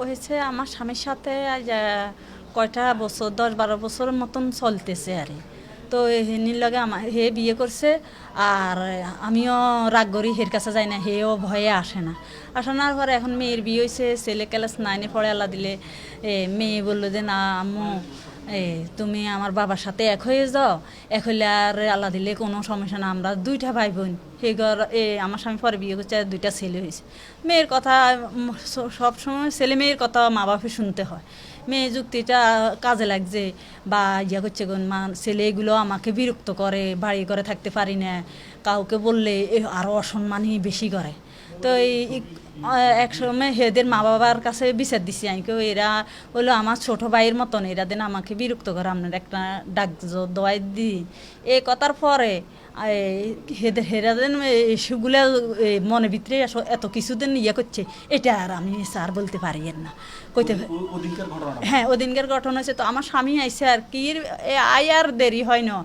হয়েছে আমার স্বামীর সাথে কয়টা বছর দশ বারো বছরের মতন চলতেছে আর তো হেনির লগে আমার হে বিয়ে করছে আর আমিও রাগ করি হের কাছে যাই না হেও ভয়ে আসে না। আসে না পরে এখন মেয়ের বিয়ে হয়েছে ছেলে ক্লাস নাইনে পড়ে আল্লাহ দিলে এ, মেয়ে বলল যে না আম্মু এ তুমি আমার বাবার সাথে এক হয়ে যাও। এক হইলে আর আল্লাহ দিলে কোনো সমস্যা না। আমরা দুইটা ভাই বোন সেই ঘর, এ, আমার স্বামী পরে বিয়ে করছে দুইটা ছেলে হয়েছে। মেয়ের কথা সব সময় ছেলে মেয়ের কথা মা বাপে শুনতে হয়। মেয়ে যুক্তিটা কাজে লাগছে বা ইয়া করছে কোন মা ছেলেগুলো আমাকে বিরক্ত করে বাড়ি করে থাকতে পারি না। কাউকে বললে আরও অসম্মানই বেশি করে। তো এই এক সময় হেদের মা বাবার কাছে বিচার দিছি আমি কেউ এরা হলো আমার ছোট ভাইয়ের মতন এরা দেন আমাকে বিরক্ত করে আপনার একটা ডাক দোয়াই দি এই কথার পরে হেদের হেরা দেন এসবগুলো মনে ভিতরে এত কিছুদিন ইয়ে করছে এটা আর আমি স্যার বলতে পারি এর না। কইতে হ্যাঁ ওদিনকার ঘটনা হয়েছে তো আমার স্বামী আইসে আর কি আই আর দেরি হয় না।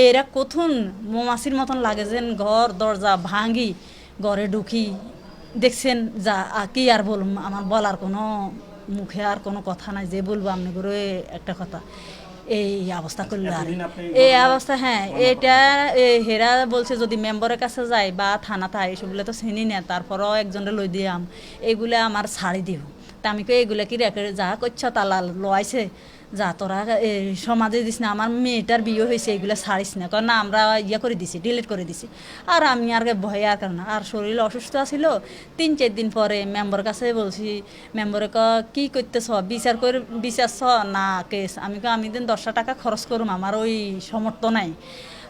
এরা কথুন মৌমাছির মতন লাগে যেন ঘর দরজা ভাঙি ঘরে ঢুকি দেখছেন যা কি আর বল আমার বলার কোনো মুখে আর কোনো কথা নাই যে বলব আপনি করে একটা কথা। এই অবস্থা করল আর এই অবস্থা হ্যাঁ এটা এ, হেরা বলছে যদি মেম্বারের কাছে যাই বা থানা থাই এসবগুলো তো চিনি না তারপরও একজনের লই দিয়াম এইগুলা আমার ছাড়ি দিব তা আমি এগুলা কি রেখে যা করছ তালা লওয়াইছে। যা তোরা এই সমাজে দিস না, আমার মেয়েটার বিয়ে হয়েছে এগুলো ছাড়িস না। কারণ আমরা ইয়ে করে দিছি ডিলিট করে দিছি। আর আমি আর ভয়ে আর কারণ আর শরীর অসুস্থ আছিল, তিন, চার দিন পরে মেম্বর কাছে বলছি মেম্বরে ক কী করতেছ? বিচার করে, বিচারছ? না কেস আমি আমি দিন দশটা টাকা খরচ করুম, আমার ওই সমর্থ নাই।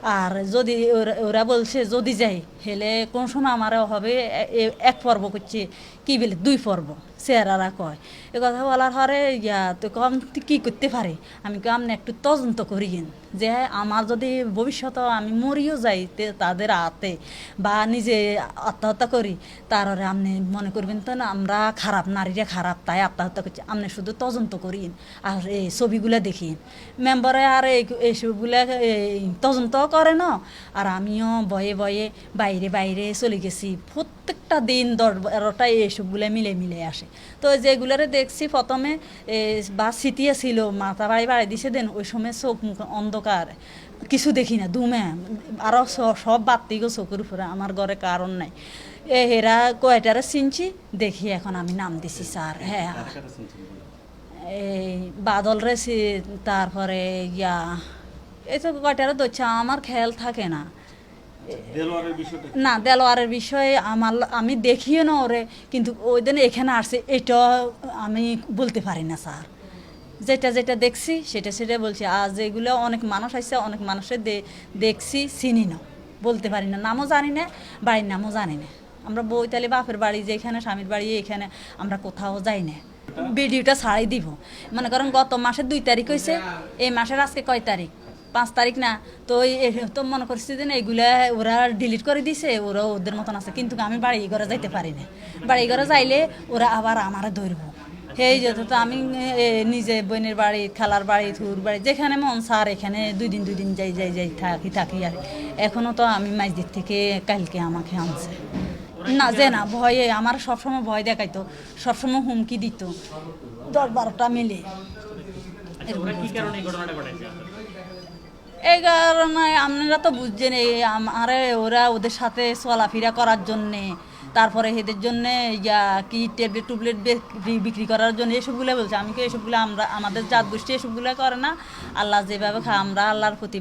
আর যদি ওরা- বলছে যদি যাই, হেলে কোন সময় আমার হবে এক পর্ব করছে, কি বলে, দুই পর্ব, চেহারারা কয়। এ কথা বলার হরে ইয়া, তো কম কী করতে পারে? আমি কম না, একটু তদন্ত করিয়েন যে আমার যদি ভবিষ্যতে আমি মরিও যাই তাদের হাতে বা নিজে আত্মহত্যা করি তারপরে আপনি মনে করবেন তো না, আমরা খারাপ, নারীরা খারাপ, তাই আত্মহত্যা করছি। আপনি শুধু তদন্ত করিন আর এই ছবিগুলো দেখিন মেম্বারে আর এই এইসবগুলো এই তদন্ত করে না। আর আমিও বয়ে বয়ে বাইরে বাইরে চলে গেছি। প্রত্যেকটা দিন দশ বারোটা এইসবগুলো মিলে মিলে আসে। তো যেগুলারে দেখছি প্রথমে বা স্মৃতিয়ে ছিল মাথা বাড়ি বাড়ি দিছে দেন ওই সময় চোখ মুখ অন্ধকার। কিছু দেখি না দুমে। আরও সব বাত্তি গো চোখের উপরে আমার ঘরে কারণ নাই। এ হেরা কয়টারে চিনছি? দেখি এখন আমি নাম দিছি স্যার। হ্যাঁ? এই বাদল রেসি তারপরে ইয়া তো কয়টারে ধরছে আমার খেয়াল থাকে না। না দেলোয়ারের বিষয়ে আমার আমি দেখিও না ওরে কিন্তু ওই দিন এখানে আসছে এটা আমি বলতে পারি না স্যার। যেটা যেটা দেখছি সেটা সেটা বলছি। আর যেগুলো অনেক মানুষ আসছে অনেক মানুষের দেখছি চিনি না। বলতে পারি না। নামও জানি না বাড়ির নামও জানি না। আমরা বইতালি বাপের বাড়ি যেখানে স্বামীর বাড়ি এখানে আমরা কোথাও যাই না। ভিডিওটা ছাড়াই দিব। মনে করেন গত মাসের দুই তারিখ হয়েছে এই মাসের আজকে কয় তারিখ? পাঁচ তারিখ না তো তো মনে করছি যে এগুলা ওরা ডিলিট করে দিছে ওরা ওদের মতন আছে কিন্তু আমি বাড়ি ঘরে যাইতে পারি না। বাড়ি ঘরে যাইলে ওরা আবার আমার ধরবো। সেই যেহেতু তো আমি নিজে বোনের বাড়ি খালার বাড়ি থুর বাড়ি যেখানে মন সার এখানে দুই দিন দুই দিন যাই যাই যাই থাকি থাকি আর এখনও তো আমি মাঝদিক থেকে কালকে আমাকে আনছে। না যে না ভয়ে আমার সবসময় ভয় দেখাইতো সবসময় হুমকি দিত। দশ বারোটা মিলে। এই কারণে আপনারা তো বুঝছেন এই আরে ওরা ওদের সাথে চলাফেরা করার জন্যে তারপরে এদের জন্য ইয়া কি ট্যাবলেট টুবলেট বিক্রি করার জন্য এসবগুলো বলছে। আমি কি এসবগুলো আমরা আমাদের জাত গোষ্ঠী এসবগুলো করে না? আল্লাহ যেভাবে খা আমরা আল্লাহর প্রতি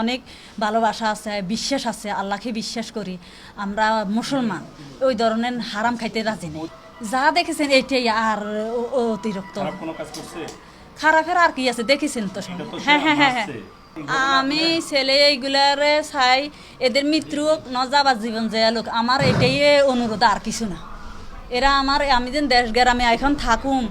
অনেক ভালোবাসা আছে বিশ্বাস আছে আল্লাহকে বিশ্বাস করি। আমরা মুসলমান ওই ধরনের হারাম খাইতে রাজি নেই। যা দেখেছেন এটাই আর অতিরিক্ত। খারাপের আর কি আছে দেখেছেন তো হ্যাঁ হ্যাঁ হ্যাঁ হ্যাঁ। আমি ছেলে এইগুলারে চাই, এদের মৃত্যু ন যাবার জীবন যায় লোক। আমার এটাই অনুরোধ, আর কিছু না। এরা আমার, আমি যেন দেশ গ্রামে এখন থাকুম,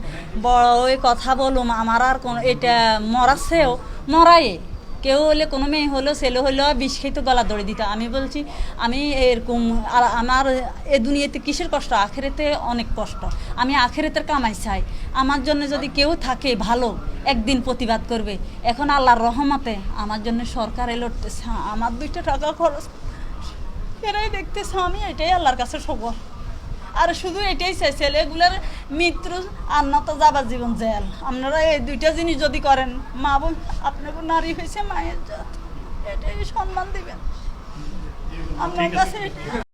বড় কথা বলুম, আমার আর কোন, এটা মরাছেও মরাই কেউ হলে কোনো মেয়ে হলো, ছেলে হলো, বিষ খেয়ে তো গলা দড়ে দিত। আমি বলছি, আমি এরকম, আর আমার এ দুনিয়াতে কিসের কষ্ট? আখেরেতে অনেক কষ্ট। আমি আখেরেতের কামাই চাই। আমার জন্য যদি কেউ থাকে ভালো, একদিন প্রতিবাদ করবে। এখন আল্লাহর রহমতে আমার জন্য সরকার এলো আমার দুইটা টাকা খরচ এরাই দেখতেছে, আমি এটাই আল্লাহর কাছে সবর। আর শুধু এটাই চাই ছেলেগুলোর মৃত্যু আর না তো যাবার জীবন জেল। আপনারা এই দুইটা জিনিস যদি করেন মা বোন আপনাকে নারী হয়েছে মায়ের জাত এটাই সম্মান দিবেন। আপনার কাছে